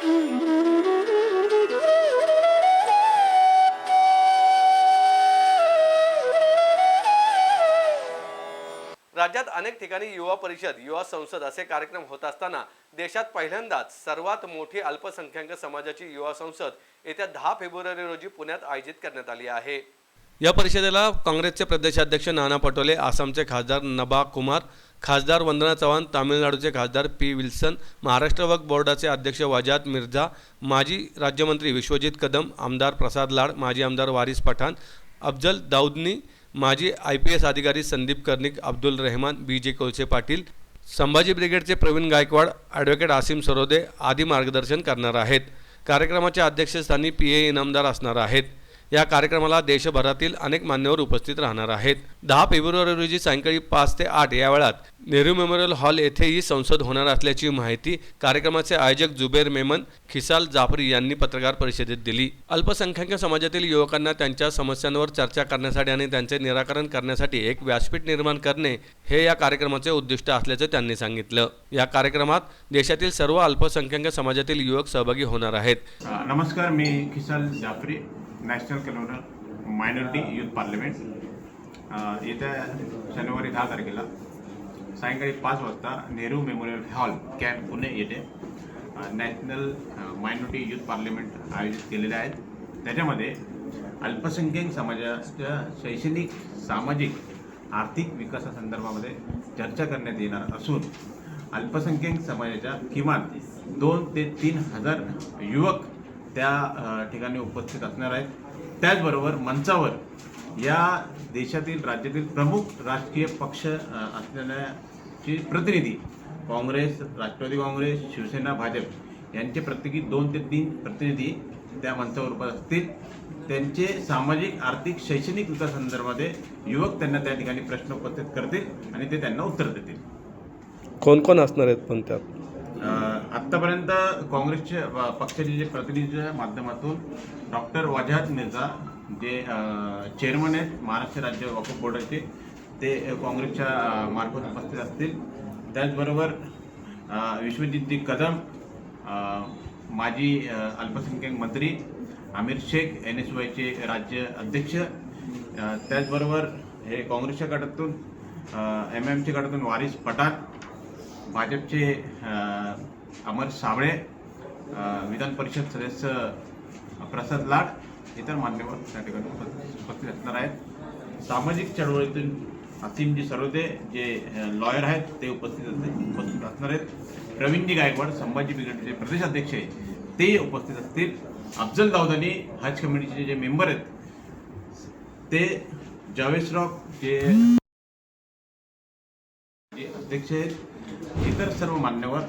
राज्यात अनेक ठिकाणी युवा परिषद युवा संसद असे कार्यक्रम होत असताना देशात पहिल्यांदाच सर्वात मोठी अल्पसंख्याक समाजाची युवा संसद येत्या दहा फेब्रुवारी रोजी पुण्यात आयोजित करण्यात आली आहे. या परिषदेला काँग्रेसचे प्रदेशाध्यक्ष नाना पटोले आसामचे खासदार नबा कुमार खासदार वंदना चव्हाण तामिळनाडूचे खासदार पी विल्सन महाराष्ट्र वक्फ बोर्डाचे अध्यक्ष वजात मिर्झा माजी राज्यमंत्री विश्वजित कदम आमदार प्रसाद लाड माजी आमदार वारिस पठाण अफजल दाऊदनी माजी आय पी एस अधिकारी संदीप कर्णिक अब्दुल रहमान बी जे कोळसे पाटील संभाजी ब्रिगेडचे प्रवीण गायकवाड ॲडव्होकेट आसिम सरोदे आदी मार्गदर्शन करणार आहेत. कार्यक्रमाच्या अध्यक्षस्थानी पी ए इनामदार असणार आहेत. या कार्यक्रमाला देशभरातील अनेक मान्यवर उपस्थित राहणार आहेत. दहा फेब्रुवारी रोजी सायंकाळी पाच ते आठ या वेळात नेहरू मेमोरियल हॉल येथे ही संसद होणार असल्याची माहिती कार्यक्रमाचे आयोजक जुबेर मेमन खिसाल जाफरी यांनी पत्रकार परिषदेत दिली. अल्पसंख्याक समाजातील युवकांना त्यांच्या समस्यांवर चर्चा करण्यासाठी आणि त्यांचे निराकरण करण्यासाठी एक व्यासपीठ निर्माण करणे हे या कार्यक्रमाचे उद्दिष्ट असल्याचं त्यांनी सांगितलं. या कार्यक्रमात देशातील सर्व अल्पसंख्याक समाजातील युवक सहभागी होणार आहेत. नमस्कार मी खिसाल जाफरी. नॅशनल कॅलोर मायनॉरिटी युथ पार्लमेंट येत्या शनिवारी दहा तारखेला सायंकाळी पाच वाजता Nehru memorial hall camp Pune येथे नॅशनल मायनॉरिटी युथ पार्लमेंट आयोजित केलेले आहेत. त्याच्यामध्ये अल्पसंख्याक समाजाच्या शैक्षणिक सामाजिक आर्थिक विकासासंदर्भामध्ये चर्चा करण्यात येणार असून अल्पसंख्याक समाजाच्या किमान दोन ते तीन हजार युवक त्या ठिकाणी उपस्थित असणार आहेत. त्याचबरोबर मंचावर या देशातील राज्यातील प्रमुख राजकीय पक्ष अ, असलेल्याचे प्रतिनिधी काँग्रेस राष्ट्रवादी काँग्रेस शिवसेना भाजप यांचे प्रत्येकी दोन ते तीन प्रतिनिधी त्या मंचावर उपस्थित असतील. त्यांचे सामाजिक आर्थिक शैक्षणिक विकासासंदर्भामध्ये युवक त्यांना त्या ठिकाणी प्रश्न उपस्थित करतील आणि ते त्यांना उत्तर देतील. कोण कोण असणार आहेत पण त्यात? आत्तापर्यंत काँग्रेसचे पक्षाचे जे प्रतिनिधीच्या माध्यमातून डॉक्टर वजाहत मिर्झा जे चेअरमन आहेत महाराष्ट्र राज्य वक्फ बोर्डाचे ते काँग्रेसच्या मार्फत उपस्थित असतील. त्याचबरोबर अ, विश्वजितजी कदम माजी अल्पसंख्याक मंत्री आमिर शेख एन एस वायचे राज्य अध्यक्ष त्याचबरोबर हे काँग्रेसच्या गटातून एम एमच्या गटातून वारिस पठाण भाजपचे अमर साबळे विधान परिषद सदस्य प्रसाद लाड इतर मान्यवर त्या ठिकाणी उपस्थित उपस्थित असणार आहेत. सामाजिक चळवळीतून असीमजी सरोदे जे लॉयर आहेत ते उपस्थित उपस्थित असणार आहेत. प्रवीणजी गायकवाड संभाजी ब्रिगेडचे प्रदेशाध्यक्ष आहे ते उपस्थित असतील. अफजल दाऊदानी हज कमिटीचे जे मेंबर आहेत ते जावेसराव जे अध्यक्ष आहेत इतर सर्व मान्यवर